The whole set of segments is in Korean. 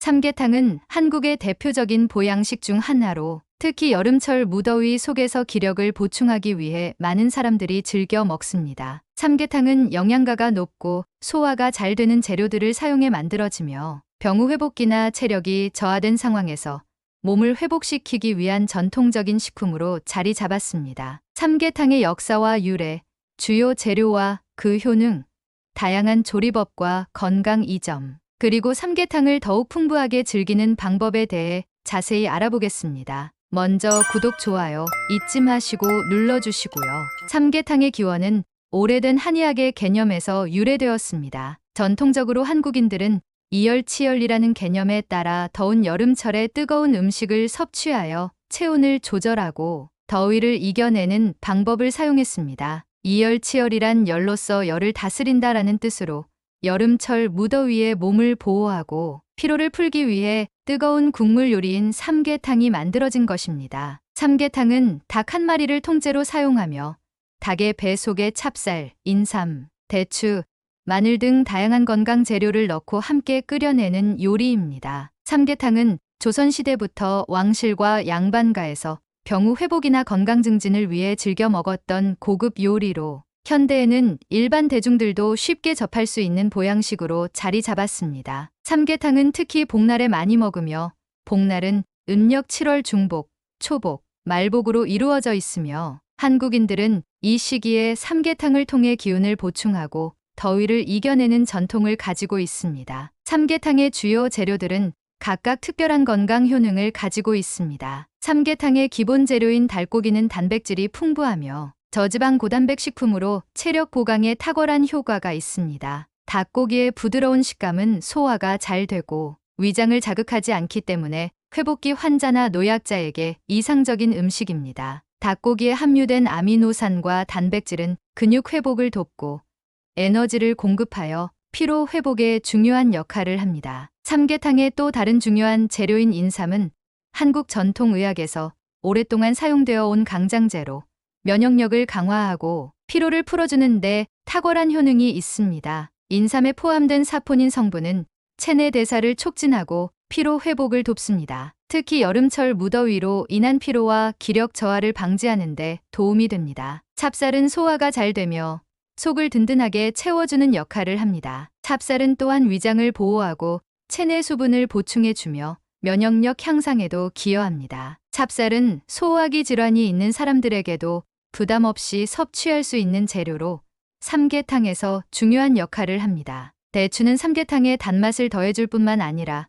삼계탕은 한국의 대표적인 보양식 중 하나로 특히 여름철 무더위 속에서 기력을 보충하기 위해 많은 사람들이 즐겨 먹습니다. 삼계탕은 영양가가 높고 소화가 잘 되는 재료들을 사용해 만들어지며 병우 회복기나 체력이 저하된 상황에서 몸을 회복시키기 위한 전통적인 식품으로 자리 잡았습니다. 삼계탕의 역사와 유래, 주요 재료와 그 효능, 다양한 조리법과 건강 이점, 그리고 삼계탕을 더욱 풍부하게 즐기는 방법에 대해 자세히 알아보겠습니다. 먼저 구독, 좋아요 잊지 마시고 눌러주시고요. 삼계탕의 기원은 오래된 한의학의 개념에서 유래되었습니다. 전통적으로 한국인들은 이열치열이라는 개념에 따라 더운 여름철에 뜨거운 음식을 섭취하여 체온을 조절하고 더위를 이겨내는 방법을 사용했습니다. 이열치열이란 열로서 열을 다스린다라는 뜻으로 여름철 무더위에 몸을 보호하고 피로를 풀기 위해 뜨거운 국물 요리인 삼계탕이 만들어진 것입니다. 삼계탕은 닭 한 마리를 통째로 사용하며 닭의 배 속에 찹쌀, 인삼, 대추, 마늘 등 다양한 건강 재료를 넣고 함께 끓여내는 요리입니다. 삼계탕은 조선시대부터 왕실과 양반가에서 병우 회복이나 건강 증진을 위해 즐겨 먹었던 고급 요리로 현대에는 일반 대중들도 쉽게 접할 수 있는 보양식으로 자리 잡았습니다. 삼계탕은 특히 복날에 많이 먹으며 복날은 음력 7월 중복, 초복, 말복으로 이루어져 있으며 한국인들은 이 시기에 삼계탕을 통해 기운을 보충하고 더위를 이겨내는 전통을 가지고 있습니다. 삼계탕의 주요 재료들은 각각 특별한 건강 효능을 가지고 있습니다. 삼계탕의 기본 재료인 달고기는 단백질이 풍부하며 저지방 고단백 식품으로 체력 보강에 탁월한 효과가 있습니다. 닭고기의 부드러운 식감은 소화가 잘 되고 위장을 자극하지 않기 때문에 회복기 환자나 노약자에게 이상적인 음식입니다. 닭고기에 함유된 아미노산과 단백질은 근육 회복을 돕고 에너지를 공급하여 피로 회복에 중요한 역할을 합니다. 삼계탕의 또 다른 중요한 재료인 인삼은 한국 전통의학에서 오랫동안 사용되어 온 강장제로 면역력을 강화하고 피로를 풀어주는데 탁월한 효능이 있습니다. 인삼에 포함된 사포닌 성분은 체내 대사를 촉진하고 피로 회복을 돕습니다. 특히 여름철 무더위로 인한 피로와 기력 저하를 방지하는데 도움이 됩니다. 찹쌀은 소화가 잘 되며 속을 든든하게 채워주는 역할을 합니다. 찹쌀은 또한 위장을 보호하고 체내 수분을 보충해주며 면역력 향상에도 기여합니다. 찹쌀은 소화기 질환이 있는 사람들에게도 부담 없이 섭취할 수 있는 재료로 삼계탕에서 중요한 역할을 합니다. 대추는 삼계탕의 단맛을 더해줄 뿐만 아니라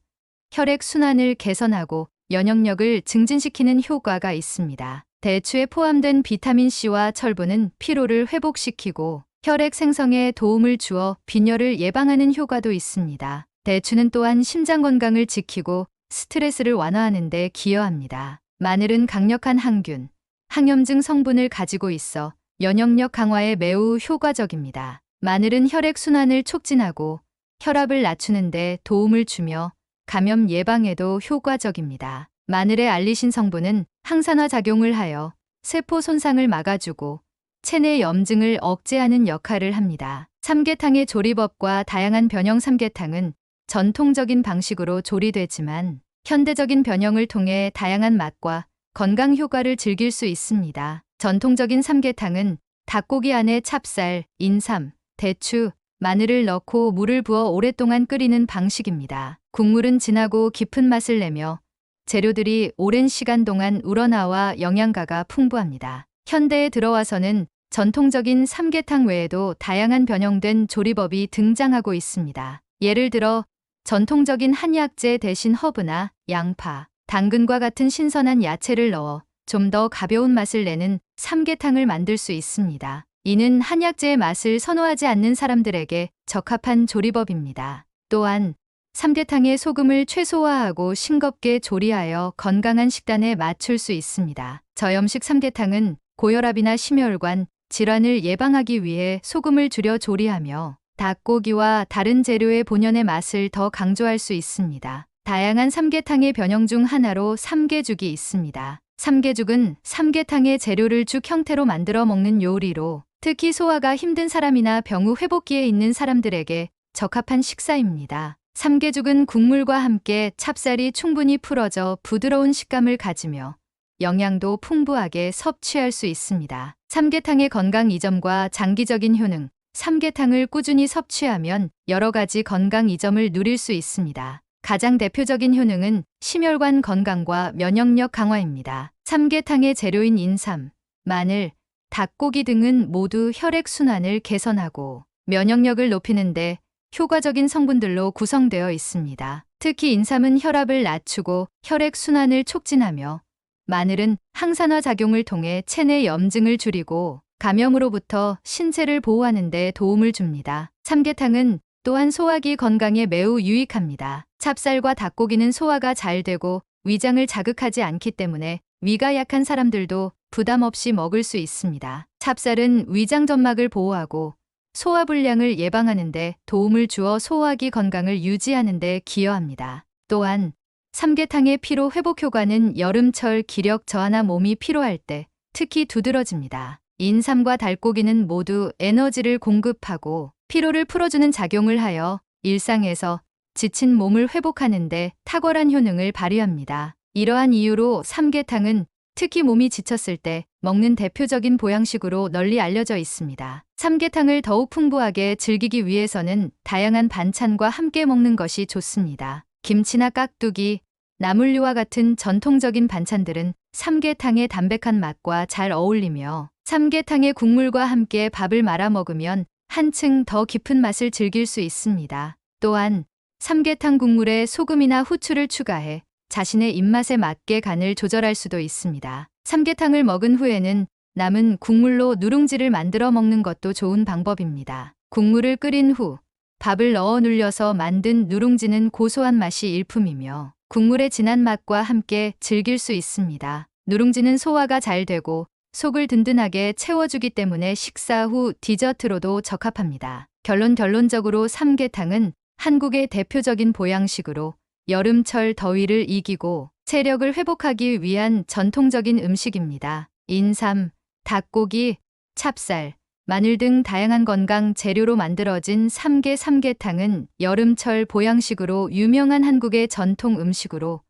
혈액 순환을 개선하고 면역력을 증진시키는 효과가 있습니다. 대추에 포함된 비타민C와 철분은 피로를 회복시키고 혈액 생성에 도움을 주어 빈혈을 예방하는 효과도 있습니다. 대추는 또한 심장 건강을 지키고 스트레스를 완화하는 데 기여합니다. 마늘은 강력한 항균, 항염증 성분을 가지고 있어 면역력 강화에 매우 효과적입니다. 마늘은 혈액 순환을 촉진하고 혈압을 낮추는데 도움을 주며 감염 예방에도 효과적입니다. 마늘의 알리신 성분은 항산화 작용을 하여 세포 손상을 막아주고 체내 염증을 억제하는 역할을 합니다. 삼계탕의 조리법과 다양한 변형 삼계탕은 전통적인 방식으로 조리되지만 현대적인 변형을 통해 다양한 맛과 건강 효과를 즐길 수 있습니다. 전통적인 삼계탕은 닭고기 안에 찹쌀, 인삼, 대추, 마늘을 넣고 물을 부어 오랫동안 끓이는 방식입니다. 국물은 진하고 깊은 맛을 내며 재료들이 오랜 시간 동안 우러나와 영양가가 풍부합니다. 현대에 들어와서는 전통적인 삼계탕 외에도 다양한 변형된 조리법이 등장하고 있습니다. 예를 들어 전통적인 한약재 대신 허브나 양파, 당근과 같은 신선한 야채를 넣어 좀 더 가벼운 맛을 내는 삼계탕을 만들 수 있습니다. 이는 한약재의 맛을 선호하지 않는 사람들에게 적합한 조리법입니다. 또한 삼계탕의 소금을 최소화하고 싱겁게 조리하여 건강한 식단에 맞출 수 있습니다. 저염식 삼계탕은 고혈압이나 심혈관, 질환을 예방하기 위해 소금을 줄여 조리하며 닭고기와 다른 재료의 본연의 맛을 더 강조할 수 있습니다. 다양한 삼계탕의 변형 중 하나로 삼계죽이 있습니다. 삼계죽은 삼계탕의 재료를 죽 형태로 만들어 먹는 요리로 특히 소화가 힘든 사람이나 병우 회복기에 있는 사람들에게 적합한 식사입니다. 삼계죽은 국물과 함께 찹쌀이 충분히 풀어져 부드러운 식감을 가지며 영양도 풍부하게 섭취할 수 있습니다. 삼계탕의 건강 이점과 장기적인 효능. 삼계탕을 꾸준히 섭취하면 여러 가지 건강 이점을 누릴 수 있습니다. 가장 대표적인 효능은 심혈관 건강과 면역력 강화입니다. 삼계탕의 재료인 인삼, 마늘, 닭고기 등은 모두 혈액순환을 개선하고 면역력을 높이는데 효과적인 성분들로 구성되어 있습니다. 특히 인삼은 혈압을 낮추고 혈액순환을 촉진하며 마늘은 항산화 작용을 통해 체내 염증을 줄이고 감염으로부터 신체를 보호하는 데 도움을 줍니다. 삼계탕은 또한 소화기 건강에 매우 유익합니다. 찹쌀과 닭고기는 소화가 잘 되고 위장을 자극하지 않기 때문에 위가 약한 사람들도 부담 없이 먹을 수 있습니다. 찹쌀은 위장 점막을 보호하고 소화 불량을 예방하는 데 도움을 주어 소화기 건강을 유지하는 데 기여합니다. 또한 삼계탕의 피로 회복 효과는 여름철 기력 저하나 몸이 피로할 때 특히 두드러집니다. 인삼과 달고기는 모두 에너지를 공급하고 피로를 풀어주는 작용을 하여 일상에서 지친 몸을 회복하는데 탁월한 효능을 발휘합니다. 이러한 이유로 삼계탕은 특히 몸이 지쳤을 때 먹는 대표적인 보양식으로 널리 알려져 있습니다. 삼계탕을 더욱 풍부하게 즐기기 위해서는 다양한 반찬과 함께 먹는 것이 좋습니다. 김치나 깍두기, 나물류와 같은 전통적인 반찬들은 삼계탕의 담백한 맛과 잘 어울리며 삼계탕의 국물과 함께 밥을 말아 먹으면 한층 더 깊은 맛을 즐길 수 있습니다. 또한 삼계탕 국물에 소금이나 후추를 추가해 자신의 입맛에 맞게 간을 조절할 수도 있습니다. 삼계탕을 먹은 후에는 남은 국물로 누룽지를 만들어 먹는 것도 좋은 방법입니다. 국물을 끓인 후 밥을 넣어 눌려서 만든 누룽지는 고소한 맛이 일품이며 국물의 진한 맛과 함께 즐길 수 있습니다. 누룽지는 소화가 잘 되고 속을 든든하게 채워주기 때문에 식사 후 디저트로도 적합합니다. 결론 결론적으로 삼계탕은 한국의 대표적인 보양식으로 여름철 더위를 이기고 체력을 회복하기 위한 전통적인 음식입니다. 인삼, 닭고기, 찹쌀, 마늘 등 다양한 건강 재료로 만들어진 삼계 삼계탕은 여름철 보양식으로 유명한 한국의 전통 음식으로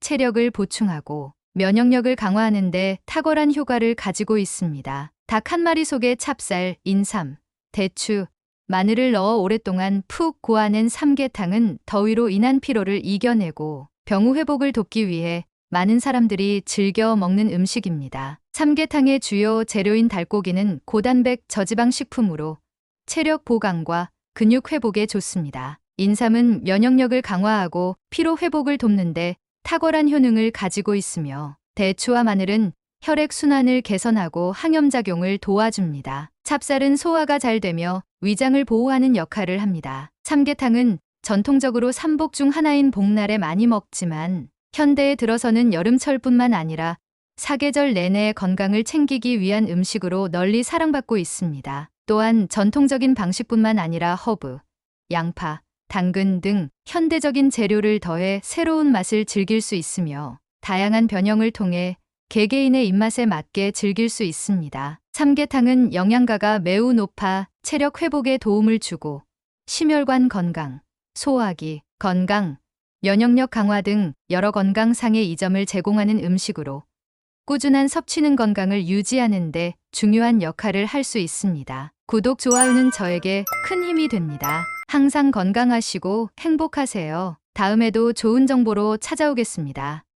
체력을 보충하고 면역력을 강화하는데 탁월한 효과를 가지고 있습니다. 닭 한 마리 속에 찹쌀, 인삼, 대추, 마늘을 넣어 오랫동안 푹 고아낸 삼계탕은 더위로 인한 피로를 이겨내고 병우 회복을 돕기 위해 많은 사람들이 즐겨 먹는 음식입니다. 삼계탕의 주요 재료인 달고기는 고단백 저지방 식품으로 체력 보강과 근육 회복에 좋습니다. 인삼은 면역력을 강화하고 피로 회복을 돕는데 탁월한 효능을 가지고 있으며 대추와 마늘은 혈액 순환을 개선하고 항염작용을 도와줍니다. 찹쌀은 소화가 잘 되며 위장을 보호하는 역할을 합니다. 삼계탕은 전통적으로 삼복 중 하나인 복날에 많이 먹지만 현대에 들어서는 여름철뿐만 아니라 사계절 내내 건강을 챙기기 위한 음식으로 널리 사랑받고 있습니다. 또한 전통적인 방식뿐만 아니라 허브, 양파, 당근 등 현대적인 재료를 더해 새로운 맛을 즐길 수 있으며 다양한 변형을 통해 개개인의 입맛에 맞게 즐길 수 있습니다. 삼계탕은 영양가가 매우 높아 체력 회복에 도움을 주고 심혈관 건강, 소화기, 건강, 면역력 강화 등 여러 건강상의 이점을 제공하는 음식으로 꾸준한 섭취는 건강을 유지하는 데 중요한 역할을 할 수 있습니다. 구독, 좋아요는 저에게 큰 힘이 됩니다. 항상 건강하시고 행복하세요. 다음에도 좋은 정보로 찾아오겠습니다.